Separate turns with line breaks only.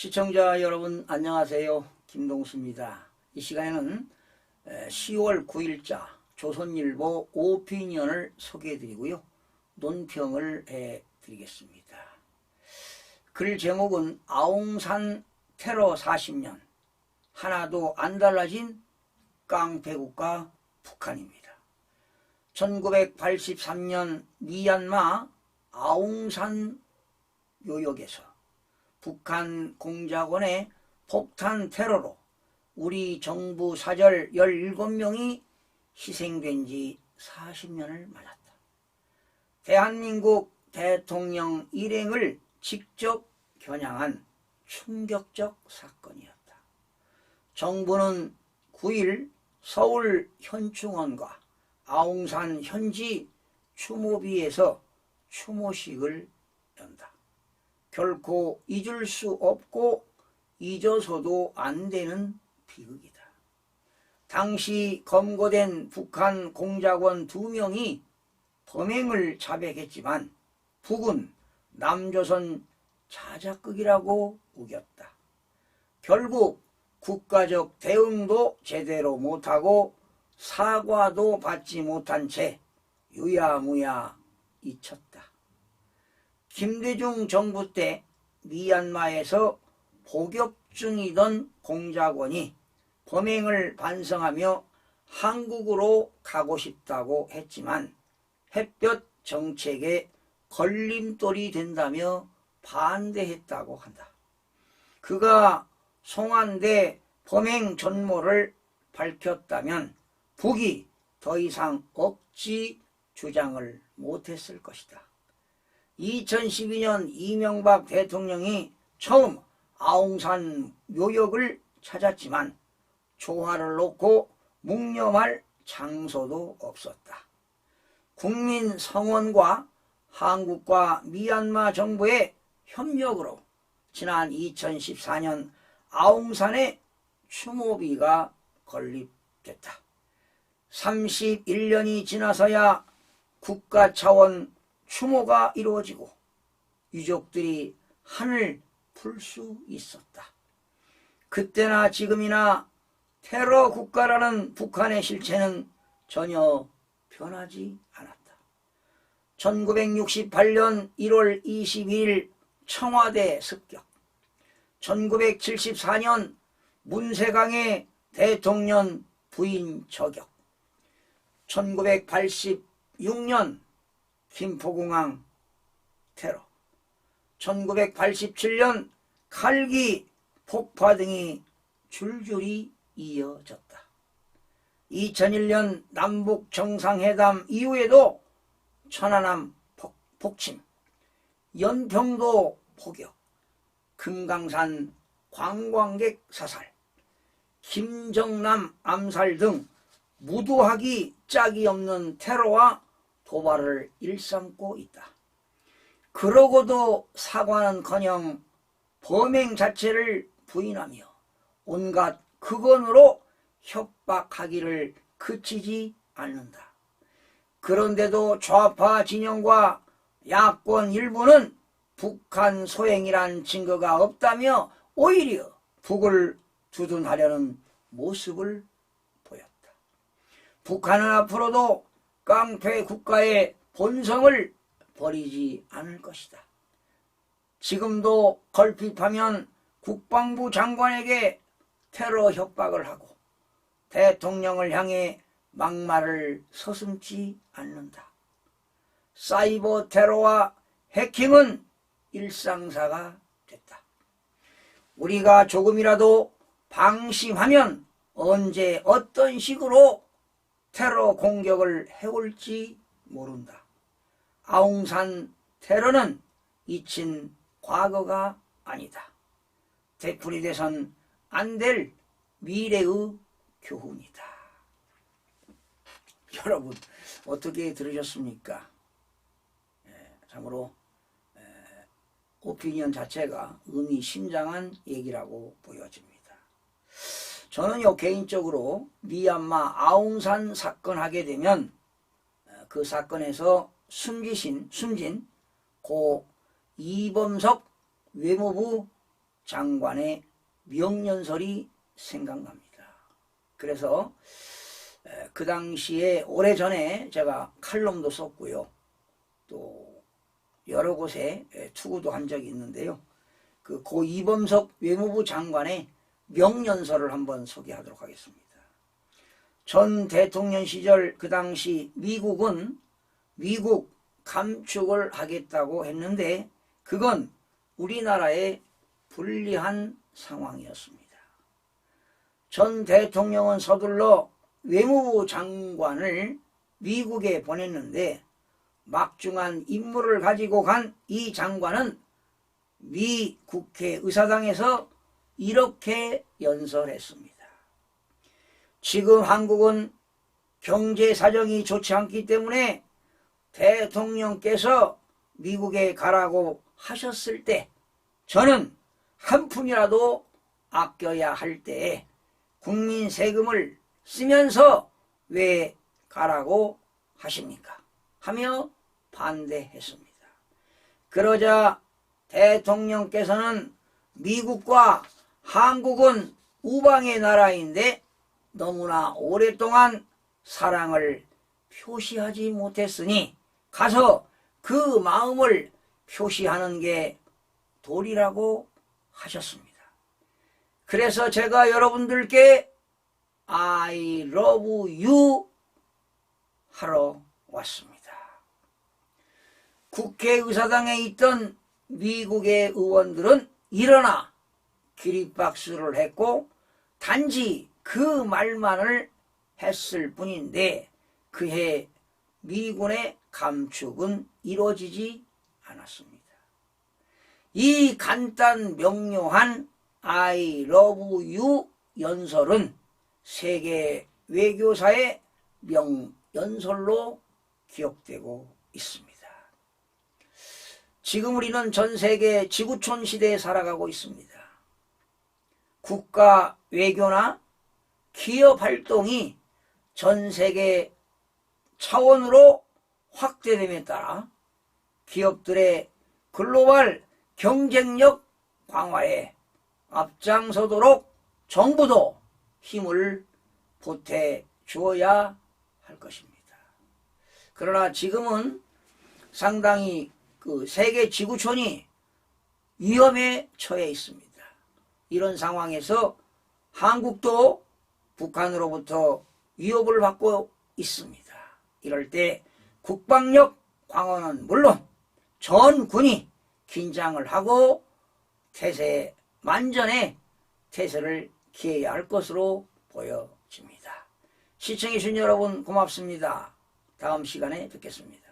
시청자 여러분 안녕하세요. 김동수입니다. 이 시간에는 10월 9일자 조선일보 오피니언을 소개해드리고요. 논평을 해드리겠습니다. 글 제목은 아웅산 테러 40년 하나도 안 달라진 깡패국가 북한입니다. 1983년 미얀마 아웅산 요역에서 북한 공작원의 폭탄 테러로 우리 정부 사절 17명이 희생된 지 40년을 맞았다. 대한민국 대통령 일행을 직접 겨냥한 충격적 사건이었다. 정부는 9일 서울 현충원과 아웅산 현지 추모비에서 추모식을 연다. 결코 잊을 수 없고 잊어서도 안 되는 비극이다. 당시 검거된 북한 공작원 두 명이 범행을 자백했지만 북은 남조선 자작극이라고 우겼다. 결국 국가적 대응도 제대로 못하고 사과도 받지 못한 채 유야무야 잊혔다. 김대중 정부 때 미얀마에서 복역 중이던 공작원이 범행을 반성하며 한국으로 가고 싶다고 했지만 햇볕 정책에 걸림돌이 된다며 반대했다고 한다. 그가 송환대 범행 전모를 밝혔다면 북이 더 이상 억지 주장을 못했을 것이다. 2012년 이명박 대통령이 처음 아웅산 묘역을 찾았지만 조화를 놓고 묵념할 장소도 없었다. 국민 성원과 한국과 미얀마 정부의 협력으로 지난 2014년 아웅산의 추모비가 건립됐다. 31년이 지나서야 국가 차원 추모가 이루어지고 유족들이 한을 풀 수 있었다. 그때나 지금이나 테러 국가라는 북한의 실체는 전혀 변하지 않았다. 1968년 1월 22일 청와대 습격 1974년 문세강의 대통령 부인 저격 1986년 김포공항 테러 1987년 칼기 폭파 등이 줄줄이 이어졌다. 2001년 남북 정상회담 이후에도 천안함 폭, 폭침, 연평도 포격, 금강산 관광객 사살, 김정남 암살 등 무도하기 짝이 없는 테러와 도발을 일삼고 있다. 그러고도 사과는커녕 범행 자체를 부인하며 온갖 극언으로 협박하기를 그치지 않는다. 그런데도 좌파 진영과 야권 일부는 북한 소행이란 증거가 없다며 오히려 북을 두둔하려는 모습을 보였다. 북한은 앞으로도 깡패 국가의 본성을 버리지 않을 것이다. 지금도 걸핏하면 국방부 장관에게 테러 협박을 하고 대통령을 향해 막말을 서슴지 않는다. 사이버 테러와 해킹은 일상사가 됐다. 우리가 조금이라도 방심하면 언제 어떤 식으로 테러 공격을 해올지 모른다. 아웅산 테러는 잊힌 과거가 아니다. 되풀이 돼선 안 될 미래의 교훈이다. 여러분 어떻게 들으셨습니까? 예, 참으로 에, 오피니언 자체가 의미심장한 얘기라고 보여집니다. 저는요 개인적으로 미얀마 아웅산 사건 하게 되면 그 사건에서 숨기신 숨진 고 이범석 외무부 장관의 명연설이 생각납니다. 그래서 에, 그 당시에 오래전에 제가 칼럼도 썼고요. 또 여러 곳에 에, 투구도 한 적이 있는데요. 그 고 이범석 외무부 장관의 명연설을 한번 소개하도록 하겠습니다. 전 대통령 시절 그 당시 미국은 미국 감축을 하겠다고 했는데 그건 우리나라에 불리한 상황이었습니다. 전 대통령은 서둘러 외무부 장관을 미국에 보냈는데 막중한 임무를 가지고 간 이 장관은 미 국회 의사당에서 이렇게 연설했습니다. 지금 한국은 경제 사정이 좋지 않기 때문에 대통령께서 미국에 가라고 하셨을 때 저는 한 푼이라도 아껴야 할 때에 국민 세금을 쓰면서 왜 가라고 하십니까? 하며 반대했습니다. 그러자 대통령께서는 미국과 한국은 우방의 나라인데 너무나 오랫동안 사랑을 표시하지 못했으니 가서 그 마음을 표시하는 게 도리라고 하셨습니다. 그래서 제가 여러분들께 I love you 하러 왔습니다. 국회의사당에 있던 미국의 의원들은 일어나 기립박수를 했고 단지 그 말만을 했을 뿐인데 그해 미군의 감축은 이루어지지 않았습니다. 이 간단 명료한 I love you 연설은 세계 외교사의 명연설로 기억되고 있습니다. 지금 우리는 전 세계 지구촌 시대에 살아가고 있습니다. 국가 외교나 기업 활동이 전 세계 차원으로 확대됨에 따라 기업들의 글로벌 경쟁력 강화에 앞장서도록 정부도 힘을 보태 주어야 할 것입니다. 그러나 지금은 상당히 그 세계 지구촌이 위험에 처해 있습니다. 이런 상황에서 한국도 북한으로부터 위협을 받고 있습니다. 이럴 때 국방력 강화는 물론 전 군이 긴장을 하고 태세 만전에 태세를 기해야 할 것으로 보여집니다. 시청해주신 여러분 고맙습니다. 다음 시간에 뵙겠습니다.